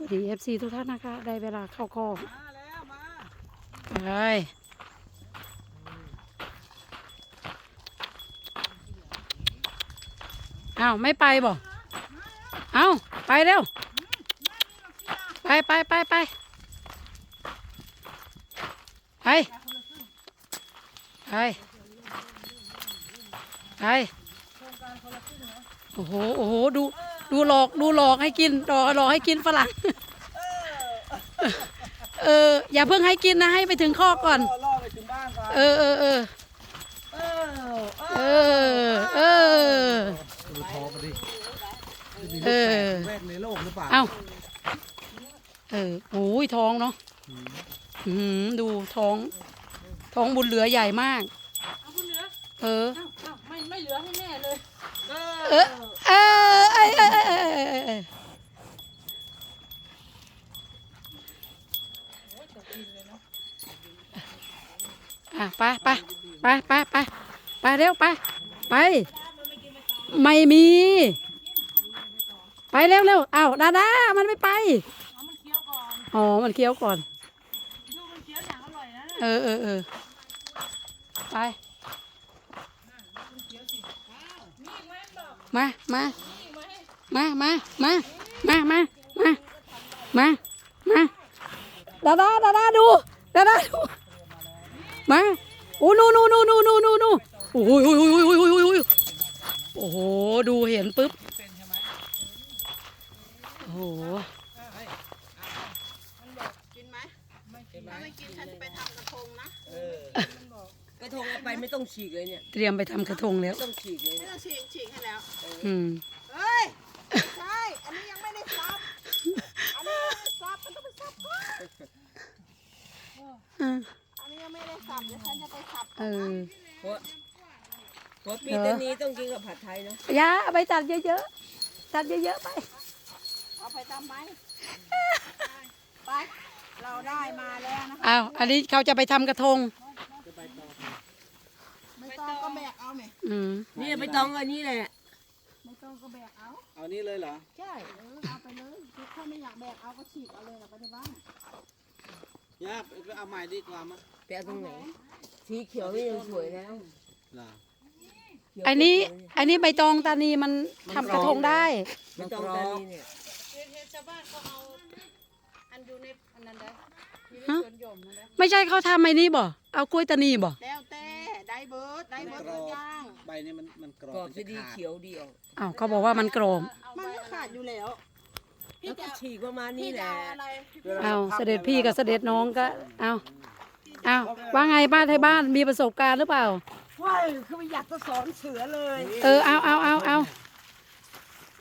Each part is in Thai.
วัสดี FC ทุกท่านนะคะ ได้เวลาเข้าคอมาแล้วมาไปเอ้าไม่ไปบ่เอาไปเร็ว ไปไปไปไปไปไปไป โอ้โหโอ้โหดูดูหลอกดูหลอกให้กินหลอกหลอกให้กินฝรั่งเอออย่าเพิ่งให้กินนะให้ไปถึงคอกก่อน ล่อล่อไปถึงบ้านก่อนเออเออเออเออเออเออ ดูท้องมาดิเออแรกในโลกหรือเปล่า เอาเออโอ้ยท้องเนาะอื้อหือดูท้อง ท้องบุญเหลือใหญ่มาก เอาคุณเหลือเอออ้าวอ้าวไม่ไม่เหลือให้แม่เลย เออ เออเออเออเอออะไปไปไปไปไปไปเร็วไปไป ไม่มี ไปเร็วเร็วอ้าวดาดามันไม่ไปเอามันเคี้ยวก่อนอ๋อ มันเคี้ยวก่อน เออเออเออไป มามามามามามามามามามาดาดาดาดาดูดาดาดูมาโอ้นูนูนูนูนูนูนูโอ้ยโอ้ยโอ้ยโอ้ยโอ้ยโอ้ยโอ้โอ้โหดูเห็นปุ๊บโอ้โหมันบอกกินไหมถ้าไม่กินฉันจะไปทำกระทงนะ กระทงเอา ไปไม่ต้องฉีกเลยเนี่ย เตรียมไปทำกระทงแล้ว ไม่ต้องฉีกเลยไม่เนี่ยต้องฉีกฉีกให้แล้ว อืม เฮ้ยไม่ใช่ อันนี้ยังไม่ได้ซับ อันนี้ยังไม่ได้ซับ มันต้องไปซับก่อนเอออันนี้ยังไม่ได้ซับ เดี๋ยวฉันจะไปซับเออเพราะเพราะปีตานี้ต้องกินกับผัดไทยเนาะยาเอาไปตัดเยอะๆ ตัดเยอะๆไป เอาไปทำไหม ไป เราได้มาแล้วนะคะ อ้าว อันนี้เขาจะไปทำกระทงไม่ต้องก็แบกเอาไหมอืมนี่ไปตองอันนี้แหละไม่ต้องก็แบกเอา เอานี่เลยเหรอ ใช่เออเอาไปเลยถ้าไม่อยากแบกเอาก็ฉีกเอาเลยนะไปที่บ้านย่าไปเอาใหม่ดีกว่ามั้ยไปเอาตรงไหนสีเขียวนี่ยังสวยแล้วเหรอเขียวอันนี้สวยเยอันนี้ใบตองตานีมันทำกระทงได้ ไม่ต้องตานีเนี่ยเห็นเห็นชาวบ้านเขาเอาอันอยู่ในอันนั้นได้อยู่ในฮะสวนหย่อมนั่นแหละไม่ใช่เขาทำไอ้นี่บ่ เอากล้วยตานีบ่ แอย่างใบนี้มันมันกรอบกรอบมันจะจะดีขาดเขียวดีออกอ้าวเขาบอกว่ามันกรอบ มันไม่ขาดอยู่แล้วแล้วก็ฉีกประมาณนี้พี่แหจะละเอาอะไรเอาเสด็จพี่กับเสด็จน้องก็ เอาเอาว่าไงบ้านไทยบ้านมีประสบการณ์หรือเปล่า ว้ายคือไม่อยากจะสอนเสือเลยเออเอาเอาเอาเอา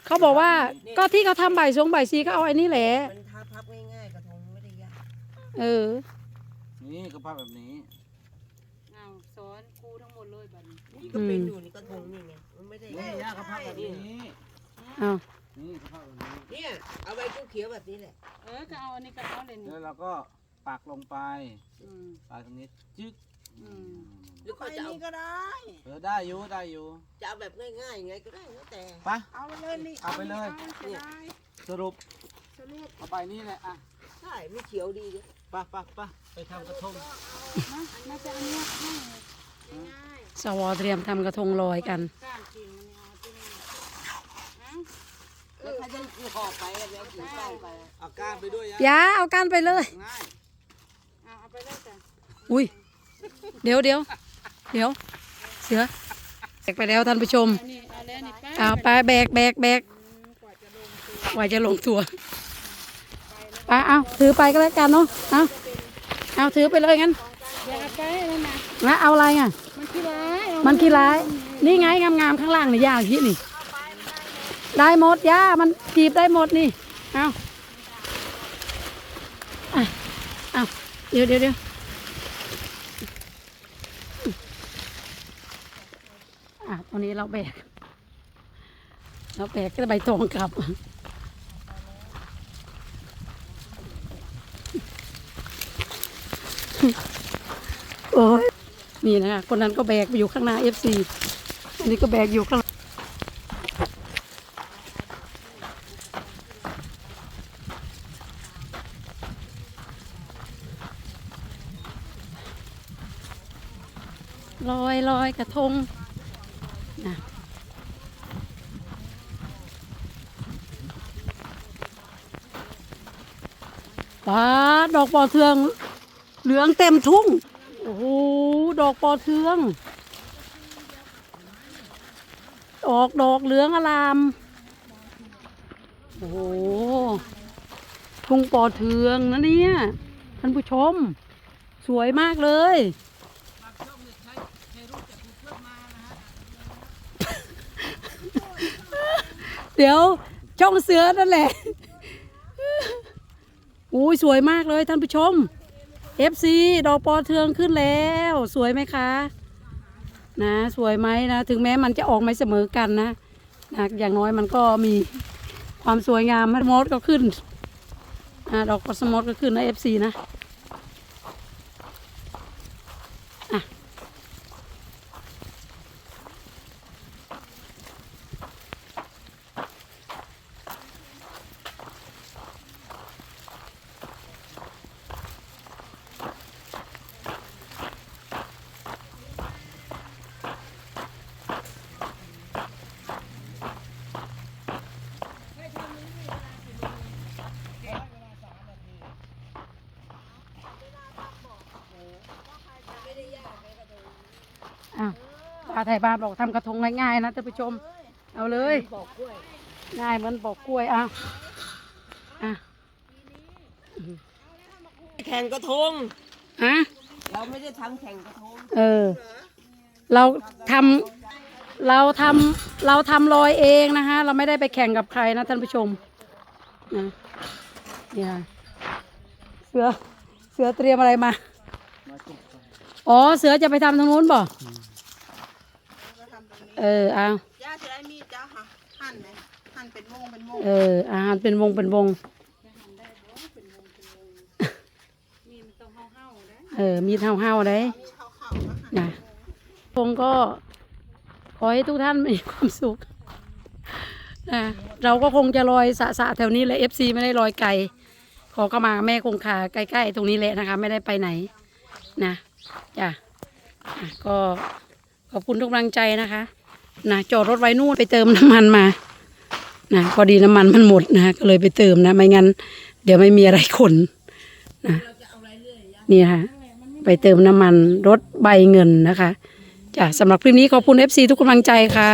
เขาบอกว่าก็ที่เขาทำใบายสงใบายซีก็เอาไอ้นี่แหละ มันทับพับง่ายๆกระทงไม่ได้ยากเออ นี่ก็ภาพแบบนี้อ้าว สอนครูทั้งหมดเลยบัดนี้นี่ก็เป็นอยู่นี่กระทงนี่ไงมันไม่ได้นี่ยากย่าก็ภาพแบบนี้เอานี่ก็ภาพแบบนี้เนี่ยเอาใบเขียวๆแบบนี้แหละเออก็เอาอันนี้ก็เอาเลยนี่แล้วเราก็ปักลงไปอืมปักตรงนี้จึ๊กอืมหรือไปเขาจะเอานี่ก็ได้เออได้อยู่ได้อยู่จะเอาแบบง่ายๆไงก็ได้แล้วแต่ไปะเอาไปเลยนี่เอาไปเลยอาจะได้สรุปสรุปเอาไปนี่แหละอะ ใช่ไม่เขียวดีเลยไปะปะปะไปทำกระทงนะน่าจะอันเนี้ยให้ง่ายสวเตรียมทำกระทงลอยกันก้านกิ่งมันเอาที่นี่เอ้าแล้วถ้าจะห่อไปแล้วแล้วถือป้ายไปเอาก้านไปด้วยอย่าเอากันไปเลย ง่ายเอาเอาไปเลยจ้ะอุ้ย เดี๋ยวเดี๋ยวเดี๋ยว เสือแบกไปแล้วท่านผู้ชม เอานี่เอาแล้วนี่ป้าเอาไปแบกแบกแบกกว่าจะลงตัว ไปเอาถือไปก็แล้วกันเนาะเอาเอาถือไปเลยงั้นอย่าเอาไปแล้วนะแล้วเอาอะไรอะ มันขี้ร้ายเอามันกี่ร้าย นี่ไงงามๆข้างล่างนี่ย่าที่นี่ ได้หมดย่ามันจีบได้หมดนี่เอาอะเอาเดี๋ยวเดี๋ยวเดี๋ยวอะตอนนี้เราแบกเราแบกก็ใบตองกลับ โอ้ยนี่นะคะคนนั้นก็แบกไปอยู่ข้างหน้าเอฟซีอันนี้ก็แบกอยู่ข้างลอยลอยกระทงนะป้าดอกปอเทือง เหลืองเต็มทุ่ง โอ้โห ดอกปอเทือง ออกดอกเหลืองอลาม โอ้โห ทุ่งปอเทืองนะเนี่ยท่านผู้ชม สวยมากเลยเดี๋ยวช่องเสือนั่นแหละอุ้ยสวยมากเลยท่านผู้ชม FC ดอกปอเทืองขึ้นแล้ว สวยไหมคะ นะ สวยไหมนะ ถึงแม้มันจะออกไม่เสมอกันนะนะอย่างน้อยมันก็มีความสวยงามมัมดก็ขึ้นนะดอกกสมดก็ขึ้นนะ FC นะ ป้าไทยบ้านบอกทำกระทงง่ายๆนะท่านผู้ชม เอาเลย บอกกล้วยง่ายเหมือนปอกกล้วยอะอะแข่งกระทง อะเราไม่ได้ทำแข่งกระทงเออ เราทำเราทำเราทำลอยเองนะคะ เราไม่ได้ไปแข่งกับใครนะท่านผู้ชมนะเนี่ยเสือเสือเตรียมอะไรมา อ๋อ เสือจะไปทำตรงนู้นบ่ เออเอาย่าจะได้มีดจ้าค่ะหั่นเลยหั่นเป็นวงเป็นวงเอออาหารเป็นวงเป็นวงเออ มีเท่าเท่าๆได้เขาเขาๆนะนะคงก็ขอให้ทุกท่านมีความสุขนะเราก็คงจะลอยสะสะแถวนี้แหละเอฟซีไม่ได้ลอยไกล ขอก็มาแม่คงคาใกล้ๆตรงนี้แหละนะคะ ไม่ได้ไปไหนนะจ้ะอะก็ขอบคุณทุกกำลังใจนะคะ นะจอดรถไว้นู่นไปเติมน้ำมันมานะพอดีน้ำมันมันหมดนะก็เลยไปเติมนะ ไม่งั้น เดี๋ยวไม่มีอะไรขนนะนี่ค่ะไปเติมน้ำมันรถใบเงินนะคะจ้ะสำหรับคลิปนี้ขอบคุณ FC ทุกกำลังใจค่ะ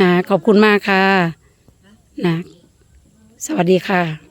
นะขอบคุณมากค่ะนะสวัสดีค่ะ